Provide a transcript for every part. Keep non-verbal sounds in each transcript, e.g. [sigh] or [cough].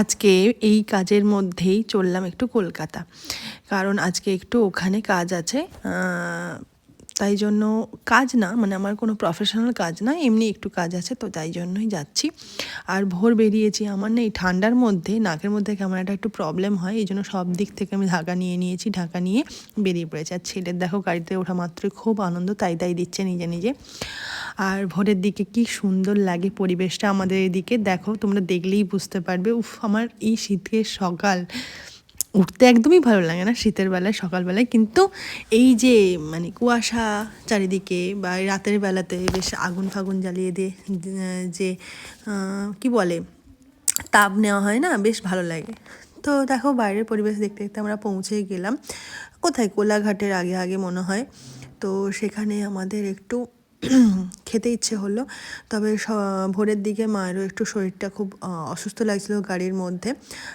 আজকে এই কাজের মধ্যেই চললাম একটু কলকাতা। কারণ আজকে একটু ওখানে কাজ আছে তাই জন্য কাজ না মানে আমার কোনো প্রফেশনাল কাজ না, এমনি একটু কাজ আছে তো তাই জন্যই যাচ্ছি। আর ভোর বেরিয়েছি, আমার না এই ঠান্ডার মধ্যে, নাকের মধ্যে কেমন একটা একটু প্রবলেম হয়, এই জন্য সব দিক থেকে আমি ঢাকা নিয়ে নিয়েছি, ঢাকা নিয়ে বেরিয়ে পড়েছি। আর ছেলের দেখো গাড়িতে ওঠা মাত্রই খুব আনন্দ, তাই তাই দিচ্ছে নিজে নিজে। আর ভোরের দিকে কি সুন্দর লাগে পরিবেশটা আমাদের এদিকে, দেখো তোমরা দেখলেই বুঝতে পারবে, উফ, আমার এই শীতের সকাল। উঠতে একদমই ভালো লাগে না শীতের বেলায় সকালবেলায় কিন্তু এই যে মানে কুয়াশা চারিদিকে বা রাতের বেলাতে বেশ আগুন ফাগুন জ্বালিয়ে দিয়ে যে কি বলে, তাপ নেওয়া হয় না, বেশ ভালো লাগে। তো দেখো বাইরের পরিবেশ দেখতে দেখতে আমরা পৌঁছে গেলাম। কোথায়? কোলাঘাটের আগে আগে মনে হয়। তো সেখানে আমাদের একটু [clears throat] খেতে ইচ্ছে হলো। তবে ভোরের দিকে মায়েরও একটু শরীরটা খুব অসুস্থ লাগছিল গাড়ির মধ্যে।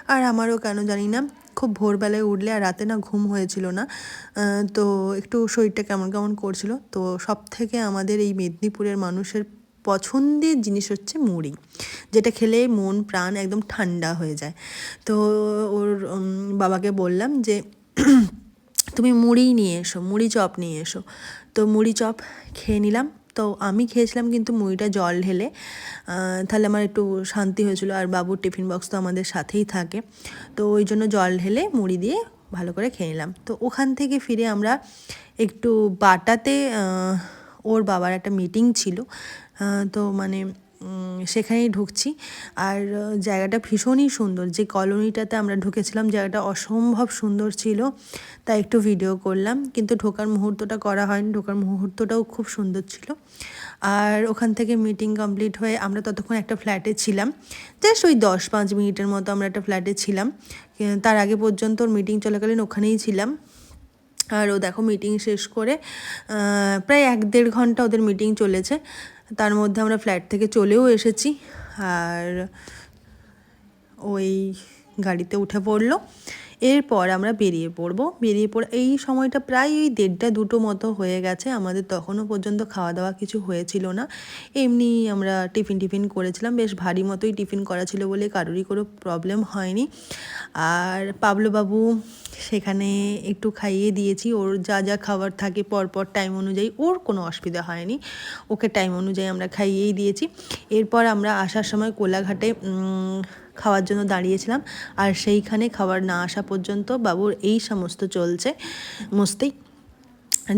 আর আমারও কেন জানি না খুব ভোরবেলায় উঠলে আর রাতে না ঘুম হয়েছিল না। তো একটু শরীরটা কেমন কেমন করছিল? তো সব থেকে আমাদের এই মেদিনীপুরের মানুষের পছন্দের জিনিস হচ্ছে মুড়ি, যেটা খেলে মন, প্রাণ একদম ঠান্ডা হয়ে যায়। তো ওর বাবাকে বললাম যে, [clears throat] তুমি মুড়ি নিয়ে এসো, মুড়ি চপ নিয়ে এসো। তো মুড়ি চপ খেয়ে নিলাম। তো আমি খেয়েছিলাম কিন্তু মুড়িটা জল ঢেলে তাহলে আমার একটু শান্তি হয়েছিল আর বাবুর টিফিন বক্স তো আমাদের সাথেই থাকে। তো ওই জন্য জল ঢেলে মুড়ি দিয়ে ভালো করে খেয়ে নিলাম। তো ওখান থেকে ফিরে আমরা একটু বাটাতে ওর বাবার একটা মিটিং ছিল তো মানে সেখানেই ঢুকছি। আর জায়গাটা ভীষণই সুন্দর। যে কলোনিটাতে আমরা ঢুকেছিলাম, জায়গাটা অসম্ভব সুন্দর ছিল, তাই একটু ভিডিও করলাম। কিন্তু ঢোকার মুহূর্তটা করা হয়নি। ঢোকার মুহূর্তটাও খুব সুন্দর ছিল। আর ওখান থেকে মিটিং কমপ্লিট হয়ে আমরা ততক্ষণ একটা ফ্ল্যাটে ছিলাম। জাস্ট ওই দশ পাঁচ মিনিটের মতো আমরা একটা ফ্ল্যাটে ছিলাম। তার আগে পর্যন্ত ওর মিটিং চলাকালীন ওখানেই ছিলাম। আর ও দেখো মিটিং শেষ করে প্রায় এক দেড় ঘণ্টা ওদের মিটিং চলেছে। তার মধ্যে আমরা ফ্ল্যাট থেকে চলেও এসেছি আর ওই গাড়িতে উঠে পড়ল। এরপর আমরা বেরিয়ে পড়ব। বেরিয়ে পড়ে, এই সময়টা প্রায় ওই দেড়টা, দুটো মতো হয়ে গেছে। আমাদের তখনও পর্যন্ত খাওয়া দাওয়া কিছু হয়েছিল না। এমনি আমরা টিফিন টিফিন করেছিলাম। বেশ ভারী মতোই টিফিন করা ছিল বলে কারোরই কোনো প্রবলেম হয়নি। আর পাবলোবাবু সেখানে একটু খাইয়ে দিয়েছি। ওর যা যা খাবার থাকে পরপর টাইম অনুযায়ী ওর কোনো অসুবিধা হয়নি। ওকে টাইম অনুযায়ী আমরা খাইয়েই দিয়েছি। এরপর আমরা আসার সময় কোলাঘাটে খাওয়ার জন্য দাঁড়িয়েছিলাম। আর সেইখানে খাবার না আসা পর্যন্ত বাবুর এই সমস্ত চলছে। মস্তি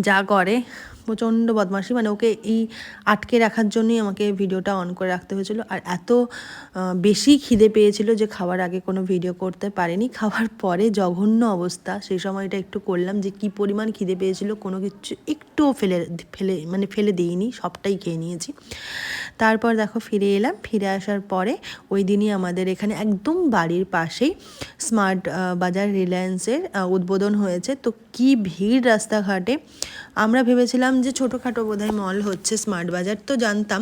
যা করে প্রচণ্ড বদমাশি মানে ওকে এই আটকে রাখার জন্যই আমাকে ভিডিওটা অন করে রাখতে হয়েছিল। আর এত বেশি খিদে পেয়েছিল যে খাওয়ার আগে কোনো ভিডিও করতে পারেনি। খাওয়ার পরে জঘন্য অবস্থা, সেই সময়টা একটু করলাম যে কি পরিমাণ খিদে পেয়েছিল, কোনো কিছু একটুও ফেলে ফেলে মানে ফেলে দিইনি, সবটাই খেয়ে নিয়েছি। তারপর দেখো ফিরে এলাম, ফিরে আসার পরে ওই দিনই আমাদের এখানে একদম বাড়ির পাশেই স্মার্ট বাজার রিলায়েন্সের উদ্বোধন হয়েছে। তো কি ভিড় রাস্তাঘাটে। আমরা ভেবেছিলাম যে ছোটোখাটো বোধহয় মল হচ্ছে স্মার্ট বাজার তো জানতাম।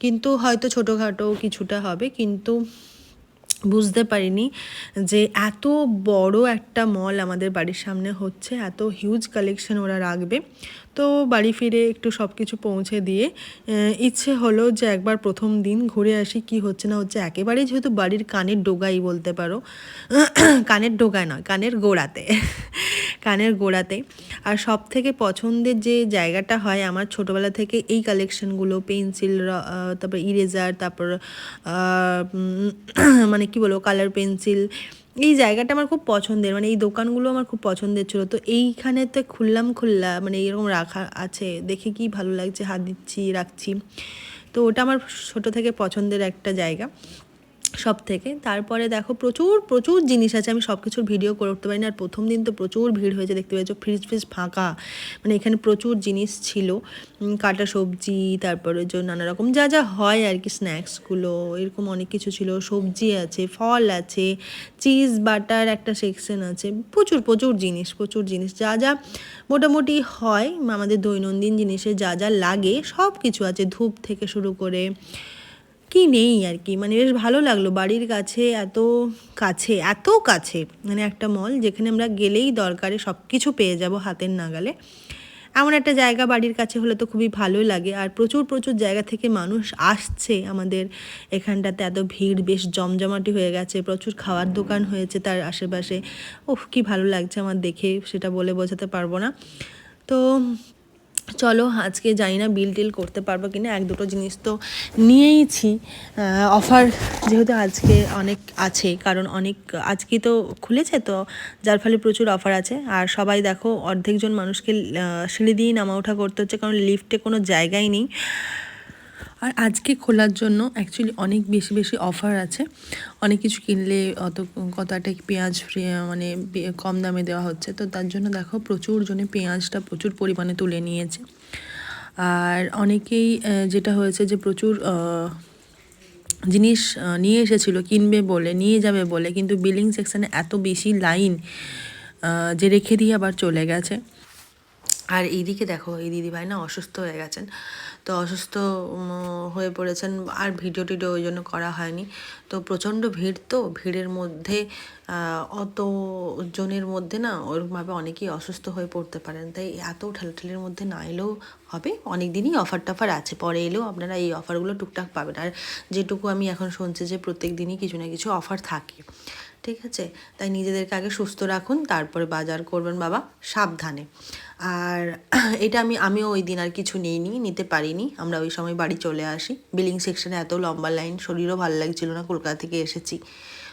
কিন্তু হয়তো ছোটোখাটো কিছুটা হবে, কিন্তু বুঝতে পারিনি যে এত বড় একটা মল আমাদের বাড়ির সামনে হচ্ছে, এত হিউজ কালেকশন ওরা রাখবে। তো বাড়ি ফিরে একটু সব কিছু পৌঁছে দিয়ে ইচ্ছে হলো যে একবার প্রথম দিন ঘুরে আসি কি হচ্ছে না হচ্ছে। একেবারেই যেহেতু বাড়ির কানের ডোগাই বলতে পারো, [clears throat] কানের ডোগায় নয়, কানের গোড়াতে [laughs] কানের গোড়াতে। আর সব থেকে পছন্দের যে জায়গাটা হয় আমার ছোটোবেলা থেকে এই কালেকশনগুলো পেন্সিল তারপর ইরেজার তারপর [clears throat] মানে কি বলব কালার পেন্সিল এই জায়গাটা আমার খুব পছন্দের মানে এই দোকানগুলো আমার খুব পছন্দের ছিল। তো এইখানে তো খুললাম, খুললা মানে এরকম রাখা আছে, দেখে কি ভালো লাগছে, হাত দিচ্ছি, রাখছি। তো ওটা আমার ছোটো থেকে পছন্দের একটা জায়গা। সব থেকে তারপরে দেখো প্রচুর প্রচুর জিনিস আছে, আমি সব কিছুর ভিডিও করে উঠতে পারি না আর প্রথম দিন তো প্রচুর ভিড় হয়েছে, দেখতে পেয়েছ ফ্রিজ ফ্রিজ ফাঁকা। মানে এখানে প্রচুর জিনিস ছিল। কাটা সবজি, তারপরে যে নানা রকম যা যা হয় আর কি স্ন্যাক্সগুলো এরকম অনেক কিছু ছিল। সবজি আছে, ফল আছে চিজ বাটার একটা সেকশন আছে। প্রচুর প্রচুর জিনিস প্রচুর জিনিস। যা যা মোটামুটি হয়, আমাদের দৈনন্দিন জিনিসে যা যা লাগে সব কিছু আছে। ধূপ থেকে শুরু করে কি নেই আর কি। মানে বেশ ভালো লাগল বাড়ির কাছে, এত কাছে এত কাছে মানে একটা মল যেখানে আমরা গেলেই দরকারে সব কিছু পেয়ে যাব হাতের নাগালে। এমন একটা জায়গা বাড়ির কাছে হলে তো খুবই ভালোই লাগে। আর প্রচুর প্রচুর জায়গা থেকে মানুষ আসছে আমাদের এখানটাতে। এত ভিড়, বেশ জমজমাটি হয়ে গেছে, প্রচুর খাওয়ার দোকান হয়েছে তার আশেপাশে। উফ, কি ভালো লাগছে আমার দেখে, সেটা বলে বোঝাতে পারব না। তো চলো আজকে যাই না বিল টিল করতে পারব কিনা এক দুটো জিনিস তো নিয়েইছি। অফার যেহেতু আজকে অনেক আছে, কারণ অনেক আজকে তো খুলেছে তো, যার ফলে প্রচুর অফার আছে। আর সবাই দেখো, অর্ধেকজন মানুষকে সিঁড়ি দিয়েই নামা ওঠা করতে হচ্ছে, কারণ লিফটে কোনো জায়গাই নেই। আর আজকে খোলার জন্য অ্যাকচুয়ালি অনেক বেশি বেশি অফার আছে। অনেক কিছু কিনলে অত কত একটা পেঁয়াজ ফ্রি মানে কম দামে দেওয়া হচ্ছে। তো তার জন্য দেখো প্রচুর জনে পেঁয়াজটা প্রচুর পরিমাণে তুলে নিয়েছে। আর অনেকেই যেটা হয়েছে যে প্রচুর জিনিস নিয়ে এসেছিল, কিনবে বলে, নিয়ে যাবে বলে, কিন্তু বিলিং সেকশানে এত বেশি লাইন যে রেখে দিয়ে আবার চলে গেছে। আর এইদিকে দেখো, এই দিদিভাই না অসুস্থ হয়ে গেছেন। তো অসুস্থ হয়ে পড়েছেন আর ভিডিও টিডিও ওই জন্য করা হয়নি। তো প্রচণ্ড ভিড় তো, ভিড়ের মধ্যে অত জনের মধ্যে না ওরকমভাবে অনেকেই অসুস্থ হয়ে পড়তে পারেন। তাই এত ঠেলাঠেলির মধ্যে না এলেও হবে অনেক দিনই অফার টফার আছে, পরে এলেও আপনারা এই অফারগুলো টুকটাক পাবেন। আর যেটুকু আমি এখন শুনছি যে প্রত্যেক দিনই কিছু না কিছু অফার থাকে, ঠিক আছে? তাই নিজেদেরকে আগে সুস্থ রাখুন, তারপরে বাজার করবেন বাবা, সাবধানে। আর [clears throat] এটা আমি, আমিও ওই দিন আর কিছু নিইনি, নিতে পারিনি। আমরা ওই সময় বাড়ি চলে আসি। বিলিং সেকশনে এত লম্বা লাইন, শরীরও ভালো লাগছিল না, কলকাতা থেকে এসেছি।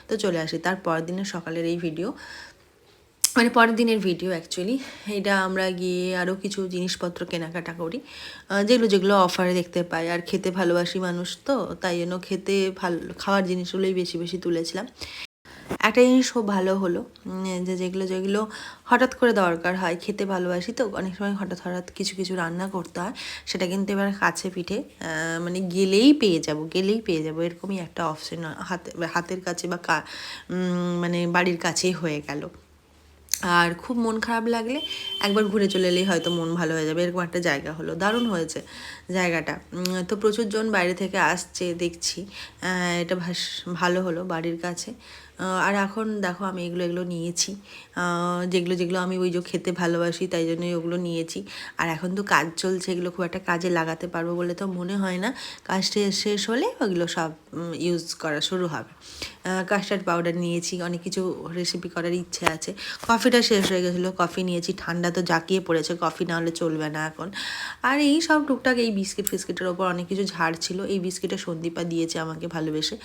তো চলে আসি। তার পরের দিনের সকালের এই ভিডিও মানে পরের দিনের ভিডিও অ্যাকচুয়ালি এটা আমরা গিয়ে আরও কিছু জিনিসপত্র কেনাকাটা করি। যেগুলো যেগুলো অফারে দেখতে পাই। আর খেতে ভালোবাসি মানুষ তো, তাই জন্য খেতে ভালো, খাওয়ার জিনিসগুলোই বেশি বেশি তুলেছিলাম। একটা জিনিস খুব ভালো হলো যে যেগুলো যেগুলো হঠাৎ করে দরকার হয়, খেতে ভালোবাসি তো অনেক সময় হঠাৎ হঠাৎ কিছু কিছু রান্না করতে হয়, সেটা কিন্তু এবার কাছে পিঠে মানে গেলেই পেয়ে যাব, গেলেই পেয়ে যাব, এরকমই একটা অপশন হাতে, হাতের কাছে বা মানে বাড়ির কাছেই হয়ে গেল। আর খুব মন খারাপ লাগলে একবার ঘুরে চলে এলেই হয়তো মন ভালো হয়ে যাবে, এরকম একটা জায়গা হলো, দারুণ হয়েছে জায়গাটা। তো প্রচুর জন বাইরে থেকে আসছে, দেখছি এটা ভাস, ভালো হলো বাড়ির কাছে। আর এখন দেখো আমি এগুলো এগুলো নিয়েছি যেগুলো যেগুলো আমি ওই যে খেতে ভালোবাসি তাই জন্যই ওগুলো নিয়েছি। আর এখন তো কাজ চলছে, এগুলো খুব একটা কাজে লাগাতে পারব বলে তো মনে হয় না। কাজটা শেষ হলে ওগুলো সব ইউজ করা শুরু হবে। কাস্টার্ড পাউডার নিয়েছি, অনেক কিছু রেসিপি করার ইচ্ছে আছে। কফিটা শেষ হয়ে গেছিল। কফি নিয়েছি, ঠান্ডা তো জাকিয়ে পড়েছে, কফি না হলে চলবে না এখন। আর এই সব টুকটাক এই বিস্কিট ফিস্কিটের ওপর অনেক কিছু ঝাড় ছিল। এই বিস্কিটে সন্দীপা দিয়েছে আমাকে ভালোবেসে।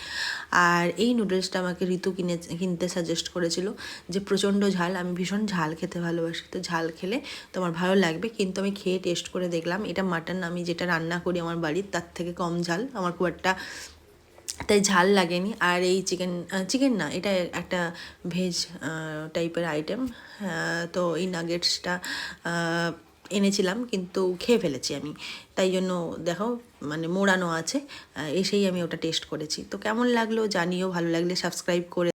আর এই নুডলসটা আমাকে ঋতু কিনে, কিনতে সাজেস্ট করেছিল যে প্রচণ্ড ঝাল, আমি ভীষণ ঝাল খেতে ভালোবাসি। তো ঝাল খেলে তোমার ভালো লাগবে, কিন্তু আমি খেয়ে টেস্ট করে দেখলাম, এটা মাটন আমি যেটা রান্না করি আমার বাড়ির, তার থেকে কম ঝাল। আমার খুব একটা তাই ঝাল লাগেনি। আর এই চিকেন চিকেন না, এটা একটা ভেজ টাইপের আইটেম তো এই নাগেটসটা এনেছিলাম, কিন্তু খেয়ে ফেলেছি আমি। তাই জন্য দেখো মানে মোড়ানো আছে এসেই আমি ওটা টেস্ট করেছি। তো কেমন লাগল জানিও, ভালো লাগলে সাবস্ক্রাইব করে